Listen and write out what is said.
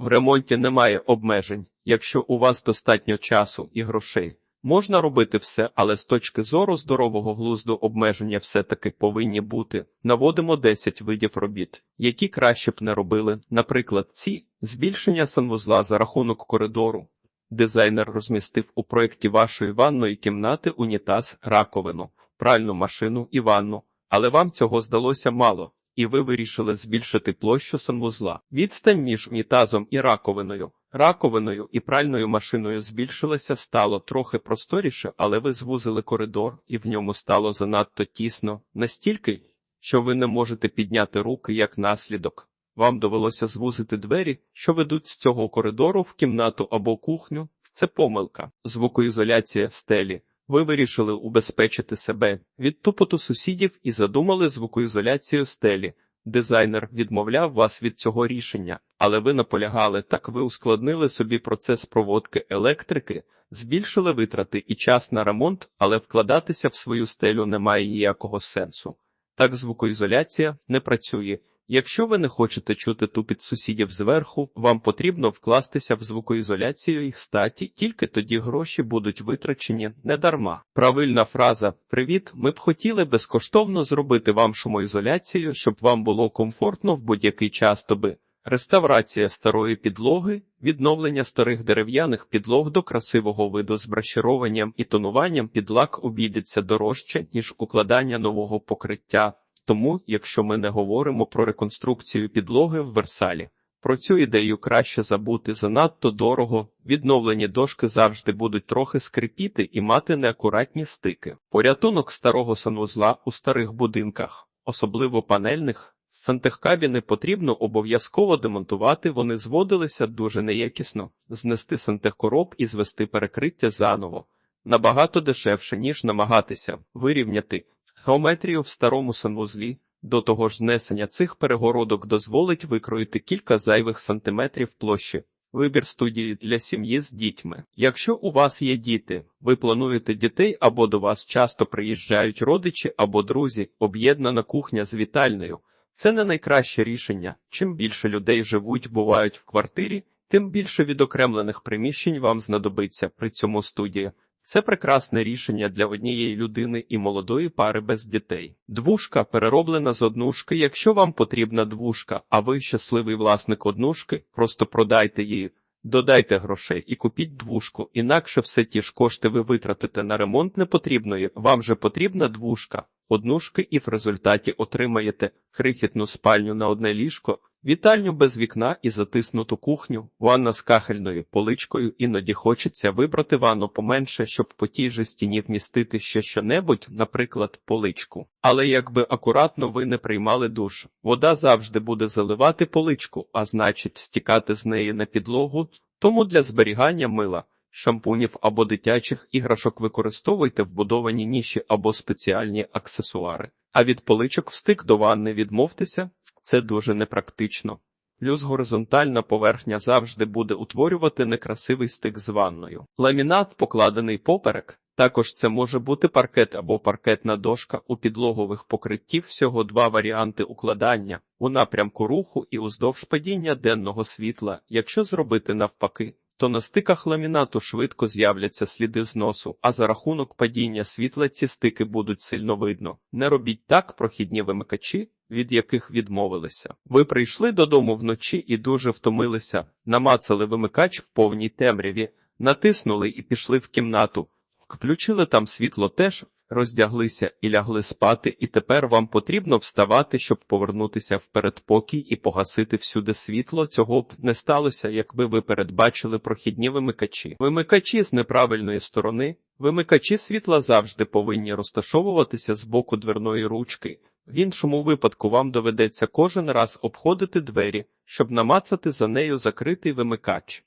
В ремонті немає обмежень, якщо у вас достатньо часу і грошей. Можна робити все, але з точки зору здорового глузду обмеження все-таки повинні бути. Наводимо 10 видів робіт, які краще б не робили. Наприклад, ці збільшення санвузла за рахунок коридору. Дизайнер розмістив у проєкті вашої ванної кімнати унітаз, раковину, пральну машину і ванну, але вам цього здалося мало, і ви вирішили збільшити площу санвузла. Відстань між унітазом і раковиною. Раковиною і пральною машиною збільшилася, стало трохи просторіше, але ви звузили коридор, і в ньому стало занадто тісно, настільки, що ви не можете підняти руки як наслідок. Вам довелося звузити двері, що ведуть з цього коридору в кімнату або кухню. Це помилка. Звукоізоляція в стелі. Ви вирішили убезпечити себе від тупоту сусідів і задумали звукоізоляцію стелі. Дизайнер відмовляв вас від цього рішення, але ви наполягали, так ви ускладнили собі процес проводки електрики, збільшили витрати і час на ремонт, але вкладатися в свою стелю немає ніякого сенсу. Так звукоізоляція не працює. Якщо ви не хочете чути тупіт сусідів зверху, вам потрібно вкластися в звукоізоляцію їх статі, тільки тоді гроші будуть витрачені недарма. Правильна фраза Привіт, ми б хотіли безкоштовно зробити вам шумоізоляцію, щоб вам було комфортно в будь-який час доби. Реставрація старої підлоги, відновлення старих дерев'яних підлог до красивого виду з брашірованням і тонуванням підлак обійдеться дорожче, ніж укладання нового покриття. Тому, якщо ми не говоримо про реконструкцію підлоги в Версалі, про цю ідею краще забути занадто дорого, відновлені дошки завжди будуть трохи скрипіти і мати неакуратні стики. Порятунок старого санвузла у старих будинках, особливо панельних, сантехкабіни потрібно обов'язково демонтувати, вони зводилися дуже неякісно, знести сантехкороб і звести перекриття заново. Набагато дешевше, ніж намагатися вирівняти Геометрію в старому санвузлі, до того ж знесення цих перегородок дозволить викроїти кілька зайвих сантиметрів площі. Вибір студії для сім'ї з дітьми. Якщо у вас є діти, ви плануєте дітей або до вас часто приїжджають родичі або друзі, об'єднана кухня з вітальною. Це не найкраще рішення. Чим більше людей живуть, бувають в квартирі, тим більше відокремлених приміщень вам знадобиться при цьому студія. Це прекрасне рішення для однієї людини і молодої пари без дітей. Двушка перероблена з однушки. Якщо вам потрібна двушка, а ви щасливий власник однушки, просто продайте її, додайте грошей і купіть двушку. Інакше все ті ж кошти ви витратите на ремонт непотрібної. Вам же потрібна двушка, однушки, і в результаті отримаєте крихітну спальню на одне ліжко. Вітальню без вікна і затиснуту кухню, ванна з кахельною поличкою, іноді хочеться вибрати ванну поменше, щоб по тій же стіні вмістити ще щонебудь, наприклад, поличку. Але якби акуратно ви не приймали душ, вода завжди буде заливати поличку, а значить, стікати з неї на підлогу, тому для зберігання мила. Шампунів або дитячих іграшок використовуйте вбудовані ніші або спеціальні аксесуари. А від поличок стик до ванни відмовтеся це дуже непрактично. Плюс горизонтальна поверхня завжди буде утворювати некрасивий стик з ванною. Ламінат, покладений поперек, також це може бути паркет або паркетна дошка у підлогових покриттів всього два варіанти укладання у напрямку руху і уздовж падіння денного світла, якщо зробити навпаки. То на стиках ламінату швидко з'являться сліди зносу, а за рахунок падіння світла ці стики будуть сильно видно. Не робіть так прохідні вимикачі, від яких відмовилися. Ви прийшли додому вночі і дуже втомилися, намацали вимикач в повній темряві, натиснули і пішли в кімнату, включили там світло теж, роздяглися і лягли спати, і тепер вам потрібно вставати, щоб повернутися в передпокій і погасити всюди світло. Цього б не сталося, якби ви передбачили прохідні вимикачі. Вимикачі з неправильної сторони. Вимикачі світла завжди повинні розташовуватися з боку дверної ручки. В іншому випадку вам доведеться кожен раз обходити двері, щоб намацати за нею закритий вимикач.